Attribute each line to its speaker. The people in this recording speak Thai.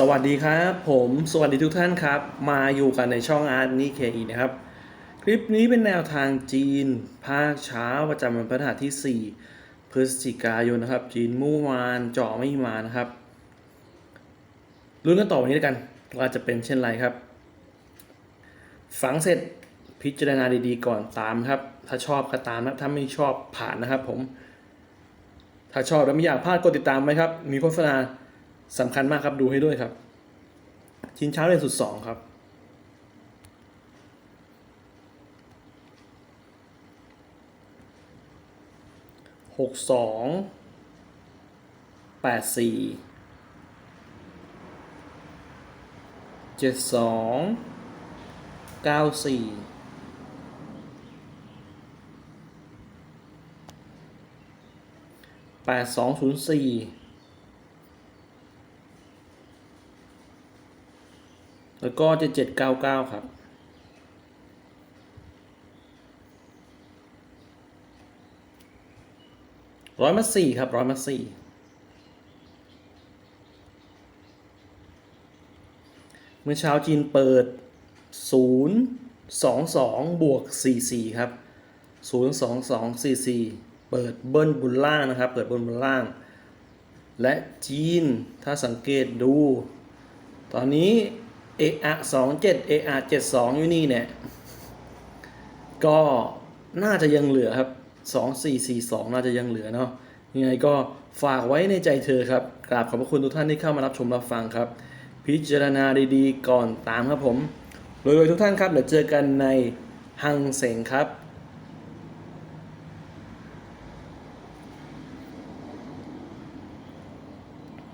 Speaker 1: สวัสดีครับ ผมสวัสดีทุกท่านครับ มาอยู่กันในช่องอาร์ตนี่เคอีนะครับ คลิปนี้เป็นแนวทางจีน ภาคเช้าประจำวันพฤหัสที่ 4 พฤศจิกายนนะครับ จีนเมื่อวานเจาะไม่มานะครับลุ้นกันต่อวันนี้แล้วกันว่าจะเป็นเช่นไรครับ ฝังเสร็จพิจารณาดีๆก่อนตามครับ ถ้าชอบก็ตามนะถ้าไม่ชอบผ่านนะครับผม ถ้าชอบแล้วไม่อยากพลาดกดติดตามไว้ครับ มีโฆษณา สำคัญมากครับดูให้ด้วยครับ ชินเช้าเรียนสุดสองครับ หกสองแปดสี่เจ็ดสองเก้าสี่แปดสองศูนย์สี่ แล้วก็เจ็ดเจ็ดเก้าเก้าครับ ร้อยมาสี่ครับ ร้อยมาสี่เมื่อเช้าจีนเปิดศูนย์สองสองบวกสี่สี่ครับศูนย์สองสองสี่สี่เปิดเบิ้ลบนล่างนะครับ เปิดเบิ้ลบนล่าง และจีนถ้าสังเกตดู ตอนนี้ เออะสองเจ็ดเออะเจ็ดสองอยู่นี่เนี่ย ก็น่าจะยังเหลือครับสองสี่สี่สองน่าจะยังเหลือเนาะยังไงก็ฝากไว้ในใจเธอครับ กราบขอบพระคุณทุกท่านที่เข้ามารับชมรับฟังครับ พิจารณาดีๆ ก่อนตามครับผมโดยๆทุกท่านครับเดี๋ยวเจอกันในฮังเสงครับ